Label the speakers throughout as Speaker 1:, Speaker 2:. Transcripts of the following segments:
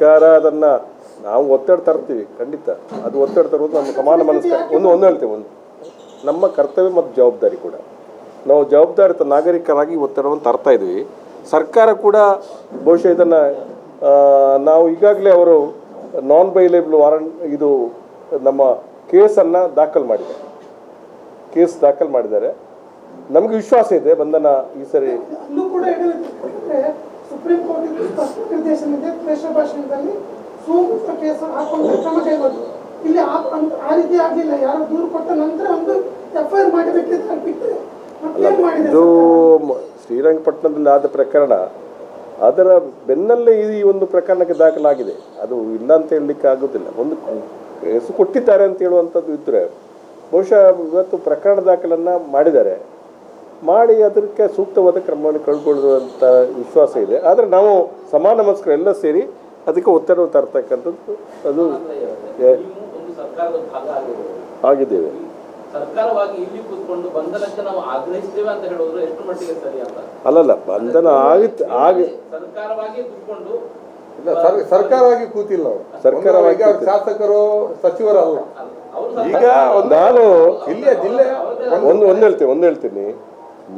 Speaker 1: ಸರ್ಕಾರ ಅದನ್ನ ನಾವು ಒತ್ತಡ ತರ್ತೀವಿ ಖಂಡಿತ. ಅದು ಒತ್ತಡ ತರುವುದು ನಮ್ಮ ಸಮಾನ ಮನಸ್ಕ ಒಂದು ಒಂದು ಹೇಳ್ತೇವೆ ಒಂದು. ನಮ್ಮ ಕರ್ತವ್ಯ ಮತ್ತು ಜವಾಬ್ದಾರಿ ಕೂಡ. ನಾವು ಜವಾಬ್ದಾರಿತ ನಾಗರಿಕರಾಗಿ ಒತ್ತಡವನ್ನು ತರ್ತಾ ಇದ್ವಿ. ಸರ್ಕಾರ ಕೂಡ ಬಹುಶಃ ಇದನ್ನು ನಾವು ಈಗಾಗಲೇ ಅವರು ನಾನ್ ಬೈಲೇಬಲ್ ವಾರಂಟ್ ಇದು ನಮ್ಮ ಕೇಸನ್ನು ದಾಖಲು ಮಾಡಿದೆ ಕೇಸ್ ದಾಖಲು ಮಾಡಿದ್ದಾರೆ. ನಮಗೆ ವಿಶ್ವಾಸ ಇದೆ ಬಂಧನ ಈ ಸರಿ.
Speaker 2: ಅಲ್ಲೂ ಕೂಡ ಹೇಳಿದ್ರೆ ಸುಪ್ರೀಂ ಕೋರ್ಟ್ ಇದು ಸ್ಪಷ್ಟ ನಿರ್ದೇಶನ ಇದೆ ದ್ವೇಷ ಭಾಷಣದಲ್ಲಿ ಸೂಕ್ತ ಕೇಸ್ ಹಾಕೊಂಡು ಕ್ರಮ ಕೈಗೊಂಡು ಇಲ್ಲಿ ಆ ರೀತಿ ಆಗಲಿಲ್ಲ. ಯಾರೋ ದೂರು ಕೊಟ್ಟ ನಂತರ ಒಂದು ಎಫ್ ಐ ಆರ್ ಮಾಡಬೇಕಿದ್ರೆ ಬಿಟ್ಟರೆ
Speaker 1: ಇದು ಶ್ರೀರಂಗಪಟ್ಟಣದಲ್ಲಿ ಆದ ಪ್ರಕರಣ. ಅದರ ಬೆನ್ನಲ್ಲೇ ಈ ಒಂದು ಪ್ರಕರಣಕ್ಕೆ ದಾಖಲಾಗಿದೆ. ಅದು ಇಲ್ಲ ಅಂತ ಹೇಳಲಿಕ್ಕೆ ಆಗೋದಿಲ್ಲ. ಒಂದು ಹೆಸರು ಕೊಟ್ಟಿದ್ದಾರೆ ಅಂತ ಹೇಳುವಂಥದ್ದು ಇದ್ದರೆ ಬಹುಶಃ ಇವತ್ತು ಪ್ರಕರಣ ದಾಖಲನ್ನು ಮಾಡಿದ್ದಾರೆ. ಮಾಡಿ ಅದಕ್ಕೆ ಸೂಕ್ತವಾದ ಕ್ರಮವನ್ನು ಕಳ್ಕೊಳ್ಳುವಂಥ ವಿಶ್ವಾಸ ಇದೆ. ಆದರೆ ನಾವು ಸಮಾನ ಮನಸ್ಕರು ಎಲ್ಲ ಸೇರಿ ಅದಕ್ಕೆ ಒತ್ತಡ ತರ್ತಕ್ಕಂಥದ್ದು ಅದು
Speaker 3: ಒಂದು ಸರ್ಕಾರದ ಭಾಗ ಆಗಿರೋದು
Speaker 1: ಆಗಿದ್ದೇವೆ.
Speaker 3: ಸರ್ಕಾರವಾಗಿ ಇಲ್ಲಿ ಕೂತ್ಕೊಂಡು ಬಂಧನಕ್ಕೆ ನಾವು ಆಗ್ರಹಿಸ್ತೇವೆ ಅಂತ ಹೇಳೋದು ಎಷ್ಟು ಮಟ್ಟಿಗೆ ಸರಿ ಅಂತ?
Speaker 1: ಅಲ್ಲಲ್ಲ ಬಂಧನ ಆಗುತ್ತೆ ಆಗಿ
Speaker 3: ಸರ್ಕಾರವಾಗಿ ಕೂತ್ಕೊಂಡು
Speaker 4: ಇಲ್ಲ ಸರ್- ಸರ್ಕಾರವಾಗಿ ಕೂತಿಲ್ಲ ಅವರು.
Speaker 1: ಸರ್ಕಾರವಾಗಿ
Speaker 4: ಅವ್ರ ಶಾಸಕರು ಸಚಿವರಲ್ಲ.
Speaker 3: ಅವರು
Speaker 4: ಈಗ ಒಂದು
Speaker 1: ನಾನು
Speaker 4: ಇಲ್ಲಿಯ ಜಿಲ್ಲೆ
Speaker 1: ಒಂದು ಒಂದು ಹೇಳ್ತೀನಿ ಒಂದು ಹೇಳ್ತೀನಿ.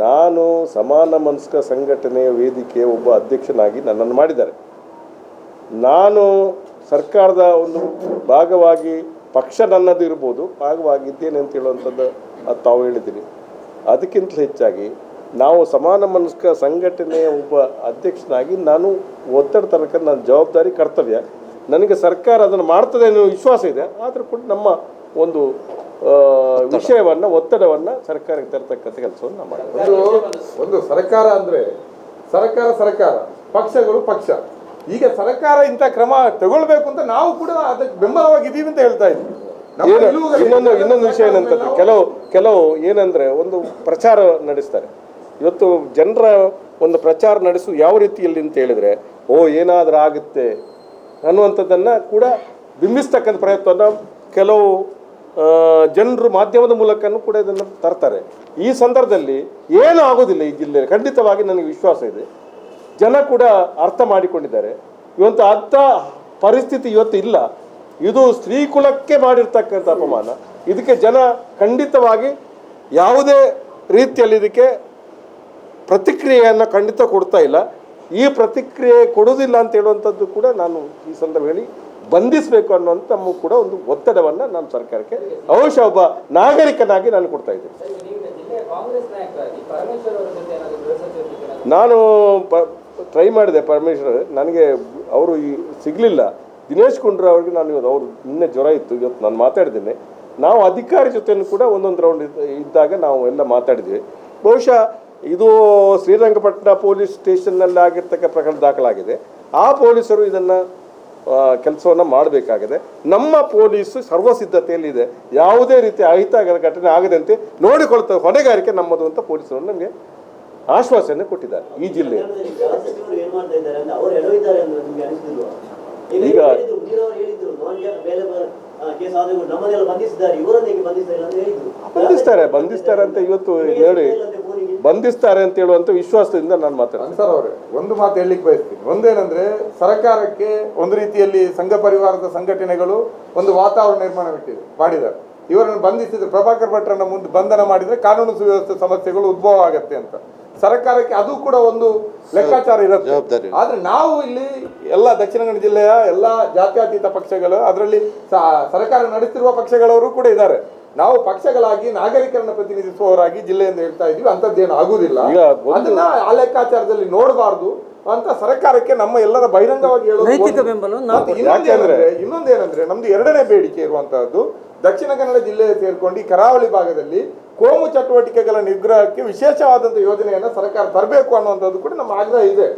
Speaker 1: ನಾನು ಸಮಾನ ಮನಸ್ಕ ಸಂಘಟನೆಯ ವೇದಿಕೆಯ ಒಬ್ಬ ಅಧ್ಯಕ್ಷನಾಗಿ ನನ್ನನ್ನು ಮಾಡಿದ್ದಾರೆ. ನಾನು ಸರ್ಕಾರದ ಒಂದು ಭಾಗವಾಗಿ ಪಕ್ಷ ನನ್ನದು ಇರ್ಬೋದು, ಭಾಗವಾಗಿದ್ದೇನೆ ಅಂತ ಹೇಳುವಂಥದ್ದು ಅದು ತಾವು ಹೇಳಿದ್ದೀರಿ. ಅದಕ್ಕಿಂತ ಹೆಚ್ಚಾಗಿ ನಾವು ಸಮಾನ ಮನಸ್ಕ ಸಂಘಟನೆಯ ಒಬ್ಬ ಅಧ್ಯಕ್ಷನಾಗಿ ನಾನು ಒತ್ತಡ ತನಕ ನನ್ನ ಜವಾಬ್ದಾರಿ ಕರ್ತವ್ಯ. ನನಗೆ ಸರ್ಕಾರ ಅದನ್ನು ಮಾಡ್ತದೆ ಅನ್ನೋ ವಿಶ್ವಾಸ ಇದೆ, ಆದರೂ ಕೂಡ ನಮ್ಮ ಒಂದು ವಿಷಯವನ್ನ ಒತ್ತಡವನ್ನ ಸರ್ಕಾರಕ್ಕೆ ತರತಕ್ಕಂಥ ಕೆಲಸವನ್ನು ನಾವು ಮಾಡ್ತೀವಿ.
Speaker 4: ಒಂದು ಸರ್ಕಾರ ಅಂದ್ರೆ ಸರ್ಕಾರ ಸರ್ಕಾರ ಪಕ್ಷಗಳು ಪಕ್ಷ. ಈಗ ಸರ್ಕಾರ ಇಂಥ ಕ್ರಮ ತಗೊಳ್ಬೇಕು ಅಂತ ನಾವು ಕೂಡ ಅದಕ್ಕೆ ಬೆಂಬಲವಾಗಿದ್ದೀವಿ ಅಂತ ಹೇಳ್ತಾ ಇದ್ವಿ.
Speaker 1: ಇನ್ನೊಂದು ಇನ್ನೊಂದು ವಿಷಯ ಏನಂತಂದ್ರೆ ಕೆಲವು ಕೆಲವು ಏನಂದ್ರೆ ಒಂದು ಪ್ರಚಾರ ನಡೆಸ್ತಾರೆ. ಇವತ್ತು ಜನರ ಒಂದು ಪ್ರಚಾರ ನಡೆಸು ಯಾವ ರೀತಿಯಲ್ಲಿ ಅಂತ ಹೇಳಿದ್ರೆ ಓ ಏನಾದರೂ ಆಗುತ್ತೆ ಅನ್ನುವಂಥದ್ದನ್ನ ಕೂಡ ಬಿಂಬಿಸ್ತಕ್ಕಂಥ ಪ್ರಯತ್ನವನ್ನು ಕೆಲವು ಜನರು ಮಾಧ್ಯಮದ ಮೂಲಕನೂ ಕೂಡ ಇದನ್ನು ತರ್ತಾರೆ. ಈ ಸಂದರ್ಭದಲ್ಲಿ ಏನೂ ಆಗೋದಿಲ್ಲ ಈ ಜಿಲ್ಲೆಯಲ್ಲಿ? ಖಂಡಿತವಾಗಿ ನನಗೆ ವಿಶ್ವಾಸ ಇದೆ. ಜನ ಕೂಡ ಅರ್ಥ ಮಾಡಿಕೊಂಡಿದ್ದಾರೆ. ಇವತ್ತು ಅಂಥ ಪರಿಸ್ಥಿತಿ ಇವತ್ತು ಇಲ್ಲ. ಇದು ಸ್ತ್ರೀ ಕುಲಕ್ಕೆ ಮಾಡಿರ್ತಕ್ಕಂಥ ಅಪಮಾನ. ಇದಕ್ಕೆ ಜನ ಖಂಡಿತವಾಗಿ ಯಾವುದೇ ರೀತಿಯಲ್ಲಿ ಇದಕ್ಕೆ ಪ್ರತಿಕ್ರಿಯೆಯನ್ನು ಖಂಡಿತ ಕೊಡ್ತಾ ಇಲ್ಲ. ಈ ಪ್ರತಿಕ್ರಿಯೆ ಕೊಡೋದಿಲ್ಲ ಅಂತ ಹೇಳುವಂಥದ್ದು ಕೂಡ ನಾನು ಈ ಸಂದರ್ಭ ಹೇಳಿ ಬಂಧಿಸಬೇಕು ಅನ್ನೋಂಥ ನಮ್ಮ ಕೂಡ ಒಂದು ಒತ್ತಡವನ್ನು ನಾನು ಸರ್ಕಾರಕ್ಕೆ ಅವಶ್ಯ ಒಬ್ಬ ನಾಗರಿಕನಾಗಿ ನಾನು ಕೊಡ್ತಾ ಇದ್ದೀನಿ. ನಾನು ಪ ಟ್ರೈ ಮಾಡಿದೆ ಪರಮೇಶ್ವರ್ ನನಗೆ ಅವರು ಈ ಸಿಗಲಿಲ್ಲ. ದಿನೇಶ್ ಕುಂಡ್ರ ಅವ್ರಿಗೆ ನಾನು ಇವತ್ತು ಅವ್ರು ನಿನ್ನೆ ಜ್ವರ ಇತ್ತು ಇವತ್ತು ನಾನು ಮಾತಾಡಿದ್ದೇನೆ ನಾವು ಅಧಿಕಾರಿ ಜೊತೆನೂ ಕೂಡ ಒಂದೊಂದು ರೌಂಡ್ ಇದ್ದಾಗ ನಾವು ಎಲ್ಲ ಮಾತಾಡಿದ್ವಿ. ಬಹುಶಃ ಇದು ಶ್ರೀರಂಗಪಟ್ಟಣ ಪೊಲೀಸ್ ಸ್ಟೇಷನ್ನಲ್ಲಿ ಆಗಿರ್ತಕ್ಕ ಪ್ರಕರಣ ದಾಖಲಾಗಿದೆ. ಆ ಪೊಲೀಸರು ಇದನ್ನು ಕೆಲಸವನ್ನು ಮಾಡಬೇಕಾಗಿದೆ. ನಮ್ಮ ಪೊಲೀಸು ಸರ್ವಸಿದ್ಧತೆಯಲ್ಲಿದೆ. ಯಾವುದೇ ರೀತಿ ಅಹಿತಕರ ಘಟನೆ ಆಗದಂತೆ ನೋಡಿಕೊಳ್ತಾ ಹೊಣೆಗಾರಿಕೆ ನಮ್ಮದು ಅಂತ ಪೊಲೀಸರು ನಮಗೆ ಆಶ್ವಾಸನೆ ಕೊಟ್ಟಿದ್ದಾರೆ ಈ ಜಿಲ್ಲೆ
Speaker 5: ಈಗ ಬಂಧಿಸ್ತಾರೆ
Speaker 1: ಬಂಧಿಸ್ತಾರೆ ಅಂತ ಇವತ್ತು
Speaker 5: ಹೇಳಿ
Speaker 1: ಬಂಧಿಸ್ತಾರೆ ಅಂತ ಹೇಳುವಂತ ವಿಶ್ವಾಸದಿಂದ ನಾನು ಮಾತಾಡ್ತೀನಿ.
Speaker 4: ಸರ್ ಅವರೇ ಒಂದು ಮಾತು ಹೇಳಲಿಕ್ಕೆ ಬಯಸ್ತೀನಿ. ಒಂದೇನಂದ್ರೆ ಸರ್ಕಾರಕ್ಕೆ ಒಂದು ರೀತಿಯಲ್ಲಿ ಸಂಘ ಪರಿವಾರದ ಸಂಘಟನೆಗಳು ಒಂದು ವಾತಾವರಣ ನಿರ್ಮಾಣ ಬಿಟ್ಟಿದೆ ಮಾಡಿದ್ದಾರೆ. ಇವರನ್ನು ಬಂಧಿಸಿದ್ರೆ ಪ್ರಭಾಕರ್ ಭಟ್ರನ್ನ ಮುಂದೆ ಬಂಧನ ಮಾಡಿದ್ರೆ ಕಾನೂನು ಸುವ್ಯವಸ್ಥೆ ಸಮಸ್ಯೆಗಳು ಉದ್ಭವ ಆಗತ್ತೆ ಅಂತ. ಸರ್ಕಾರಕ್ಕೆ ಅದು ಕೂಡ ಒಂದು ಲೆಕ್ಕಾಚಾರ ಇರುತ್ತೆ. ಆದ್ರೆ ನಾವು ಇಲ್ಲಿ ಎಲ್ಲ ದಕ್ಷಿಣ ಕನ್ನಡ ಜಿಲ್ಲೆಯ ಎಲ್ಲ ಜಾತ್ಯತೀತ ಪಕ್ಷಗಳು ಅದರಲ್ಲಿ ಸರ್ಕಾರ ನಡೆಸಿರುವ ಪಕ್ಷಗಳವರು ಕೂಡ ಇದ್ದಾರೆ. ನಾವು ಪಕ್ಷಗಳಾಗಿ ನಾಗರಿಕರನ್ನ ಪ್ರತಿನಿಧಿಸುವವರಾಗಿ ಜಿಲ್ಲೆಯಿಂದ ಹೇಳ್ತಾ ಇದೀವಿ ಅಂತದ್ದೇನು ಆಗುದಿಲ್ಲ ಅದನ್ನ ಆ ಲೆಕ್ಕಾಚಾರದಲ್ಲಿ ನೋಡಬಾರ್ದು. ಅಂತ ಸರ್ಕಾರಕ್ಕೆ ನಮ್ಮ ಎಲ್ಲರ ಬಹಿರಂಗವಾಗಿ ಹೇಳೋದು ಮತ್ತೆ ಇನ್ನೊಂದೇನಂದ್ರೆ ಇನ್ನೊಂದೇನಂದ್ರೆ ನಮ್ದು ಎರಡನೇ ಬೇಡಿಕೆ ಇರುವಂತಹದ್ದು ದಕ್ಷಿಣ ಕನ್ನಡ ಜಿಲ್ಲೆ ಸೇರ್ಕೊಂಡು ಈ ಕರಾವಳಿ ಭಾಗದಲ್ಲಿ ಕೋಮು ಚಟುವಟಿಕೆಗಳ ನಿಗ್ರಹಕ್ಕೆ ವಿಶೇಷವಾದಂತಹ ಯೋಜನೆಯನ್ನ ಸರ್ಕಾರ ತರಬೇಕು ಅನ್ನುವಂಥದ್ದು ಕೂಡ ನಮ್ಮ ಆಗ್ರಹ ಇದೆ.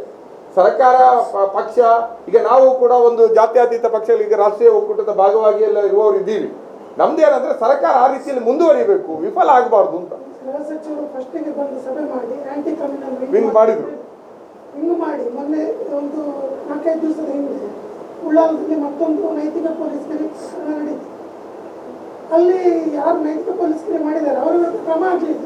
Speaker 4: ಸರ್ಕಾರ ಪಕ್ಷ ಈಗ ನಾವು ಕೂಡ ಒಂದು ಜಾತ್ಯತೀತ ಪಕ್ಷಗಳಿಗೆ ರಾಷ್ಟ್ರೀಯ ಒಕ್ಕೂಟದ ಭಾಗವಾಗಿ ಎಲ್ಲ ಇರುವವರು ಇದ್ದೀವಿ ನಮ್ದೇನಂದ್ರೆ ಸರ್ಕಾರ ಆ ರೀತಿಯಲ್ಲಿ ಮುಂದುವರಿಬೇಕು ವಿಫಲ ಆಗಬಾರ್ದು ಅಂತ. ವಿಂಗ್ ಮಾಡಿದ್ರು.
Speaker 2: ವಿಂಗ್ ಮಾಡಿ. ಮೊನ್ನೆ ಒಂದು ನಾಲ್ಕೈದು ದಿವಸದ ಹಿಂದೆ ಉಳ್ಳಾಲದಲ್ಲಿ ಮತ್ತೊಂದು ನೈತಿಕ ಪೊಲೀಸ್ ನಡೀತು ಅಲ್ಲಿ ಯಾರು ನೈತಿಕ ಪೊಲೀಸ್ ಮಾಡಿದ್ದಾರೆ? ಅವರ ಕ್ರಮ ಆಗಲಿಲ್ಲ.